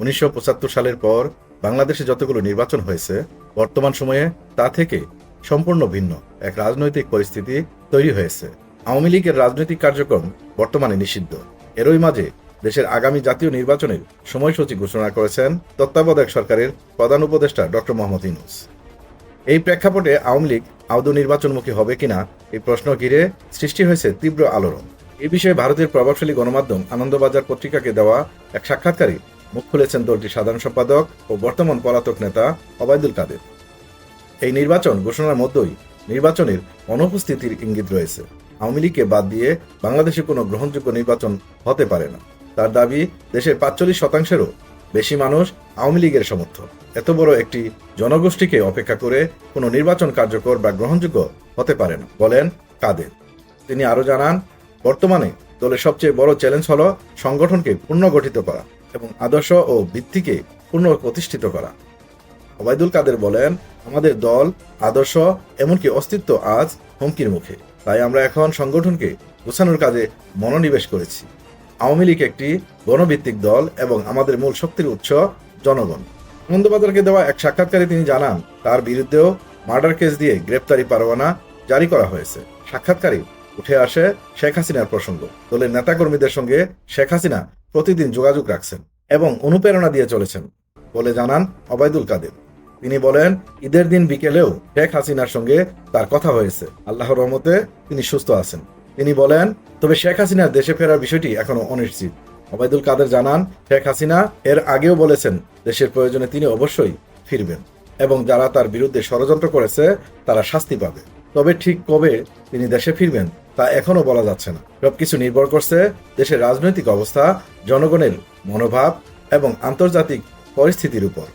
উনিশশো পঁচাত্তর সালের পর বাংলাদেশে যতগুলো নির্বাচন হয়েছে, বর্তমান সময়ে তা থেকে সম্পূর্ণ ভিন্ন এক রাজনৈতিক পরিস্থিতি তৈরি হয়েছে। আওয়ামী লীগের রাজনৈতিক কার্যক্রম বর্তমানে নিষিদ্ধ। এরই মাঝে দেশের আগামী জাতীয় নির্বাচনের সময়সূচি ঘোষণা করেছেন তত্ত্বাবধায়ক সরকারের প্রধান উপদেষ্টা ডক্টর মোহাম্মদ ইনুস এই প্রেক্ষাপটে আওয়ামী লীগ আদৌ নির্বাচনমুখী হবে কিনা এই প্রশ্ন ঘিরে সৃষ্টি হয়েছে তীব্র আলোড়ন। এই বিষয়ে ভারতের প্রভাবশালী গণমাধ্যম আনন্দবাজার পত্রিকাকে দেওয়া এক সাক্ষাৎকারে মুখ খুলেছেন দলটির সাধারণ সম্পাদক ও বর্তমান পলাতক নেতা অবায়দুল কাদের। এই নির্বাচন ঘোষণার মধ্যেই নির্বাচনের অনুপস্থিতির ইঙ্গিত রয়েছে। আওয়ামী লীগকে বাদ দিয়ে বাংলাদেশে কোনো গ্রহণযোগ্য নির্বাচন হতে পারে না। তার দাবি, দেশের পাঁচচল্লিশ শতাংশেরও বেশি মানুষ আওয়ামী লীগের সমর্থক। এত বড় একটি জনগোষ্ঠীকে অপেক্ষা করে কোনো নির্বাচন কার্যকর বা গ্রহণযোগ্য হতে পারে না, বলেন কাদের। তিনি আরও জানান, বর্তমানে দলের সবচেয়ে বড় চ্যালেঞ্জ হল সংগঠনকে পুনর্গঠিত করা। এবং আদর্শ ও ভিত্তিকে পুনঃ প্রতিষ্ঠিত করা। ওবায়দুল কাদের বলেন, আমাদের দল আদর্শ, এমনকি অস্তিত্ব আজ হুমকির মুখে। তাই আমরা এখন সংগঠনকে গোছানোর কাজে মনোনিবেশ করেছি। আওয়ামী লীগ একটি গণভিত্তিক দল এবং আমাদের মূল শক্তির উৎস জনগণ। আনন্দবাজারকে দেওয়া এক সাক্ষাৎকারে তিনি জানান, তার বিরুদ্ধেও মার্ডার কেস দিয়ে গ্রেপ্তারি পরোয়ানা জারি করা হয়েছে। সাক্ষাৎকারে উঠে আসে শেখ হাসিনার প্রসঙ্গ। দলের নেতাকর্মীদের সঙ্গে শেখ হাসিনা প্রতিদিন যোগাযোগ রাখছেন এবং অনুপ্রেরণা দিয়ে চলেছেন বলে জানান অবায়দুল কাদের। তিনি বলেন, ঈদের দিন বিকেলেও শেখ হাসিনার সঙ্গে তার কথা হয়েছে। আল্লাহর রহমতে তিনি সুস্থ আছেন। তিনি বলেন, তবে শেখ হাসিনার দেশে ফেরার বিষয়টি এখনও অনিশ্চিত। অবায়দুল কাদের জানান, শেখ হাসিনা এর আগেও বলেছেন, দেশের প্রয়োজনে তিনি অবশ্যই ফিরবেন এবং যারা তার বিরুদ্ধে ষড়যন্ত্র করেছে, তারা শাস্তি পাবে। তবে ঠিক কবে তিনি দেশে ফিরবেন তা এখনও বলা যাচ্ছে না। সবকিছু নির্ভর করছে দেশের রাজনৈতিক অবস্থা, জনগণের মনোভাব এবং আন্তর্জাতিক পরিস্থিতির উপর।